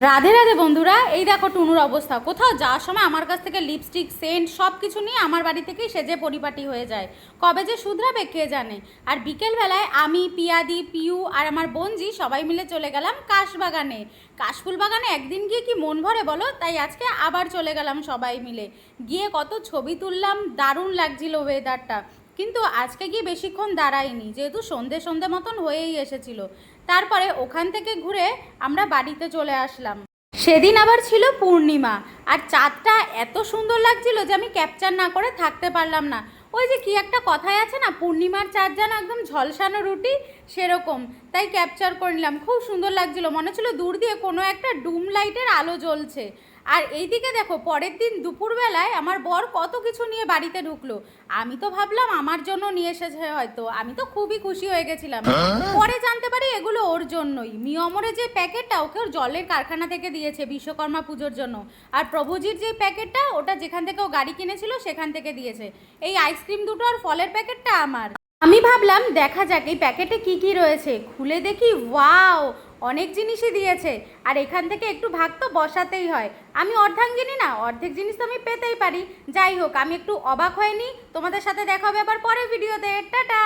রাধে রাধে বন্ধুরা, এই দেখো টুনুর অবস্থা। কোথাও যাওয়ার সময় আমার কাছ থেকে লিপস্টিক সেন্ট সব কিছু নিয়ে আমার বাড়ি থেকেই সেজে পরিপাটি হয়ে যায়। কবে যে শুধরাবে কে জানে? আর বিকেলবেলায় আমি, পিয়াদি, পিউ আর আমার বোনজি সবাই মিলে চলে গেলাম কাশবাগানে। কাশফুল বাগানে একদিন গিয়ে কি মন ভরে বলো? তাই আজকে আবার চলে গেলাম সবাই মিলে। গিয়ে কত ছবি তুললাম, দারুণ লাগছিল ওয়েদারটা কিন্তু আজকে গিয়ে বেশিক্ষণ দাঁড়াইনি যেহেতু সন্ধে সন্ধে মতন হয়েই এসেছিল। তারপরে ওখান থেকে ঘুরে আমরা বাড়িতে চলে আসলাম। সেদিন আবার ছিল পূর্ণিমা, আর চাঁদটা এত সুন্দর লাগছিল যে আমি ক্যাপচার না করে থাকতে পারলাম না। ওই যে কি একটা কথাই আছে না, পূর্ণিমার চাঁদ যেন একদম ঝলসানো রুটি, সেরকম। তাই ক্যাপচার করে নিলাম, খুব সুন্দর লাগছিল। মনে হচ্ছিল দূর দিয়ে কোনো একটা ডুম লাইটের আলো জ্বলছে। আর এইদিকে দেখো পরের দিন দুপুরবেলায় আমার বর কত কিছু নিয়ে বাড়িতে ঢুকলো। আমি তো ভাবলাম আমার জন্য নিয়ে এসেছে হয়তো। আমি তো খুবই খুশি হয়ে গেছিলাম। পরে জানতে পারি এগুলো ওর জন্যই। মিয়মরে যে প্যাকেটটা ওকে ওর জলের কারখানা থেকে দিয়েছে বিশ্বকর্মা পুজোর জন্য। আর প্রভুজির যে প্যাকেটটা ওটা যেখান থেকে ও গাড়ি কিনেছিল সেখান থেকে দিয়েছে। এই আইসক্রিম দুটো আর ফলের প্যাকেটটা আমার। আমি ভাবলাম দেখা যাক এই প্যাকেটে কি কি রয়েছে। খুলে দেখি ওয়াও! অনেক জিনিসই দিয়েছে। আর এখান থেকে একটু ভাগ তো বসাতেই হয়। আমি অর্ধাঙ্গিনী না, অর্ধেক জিনিস তো আমি পেতেই পারি। যাই হোক, আমি একটু অবাক হয়নি। তোমাদের সাথে দেখা হবে আবার পরের ভিডিওতে। টাটা!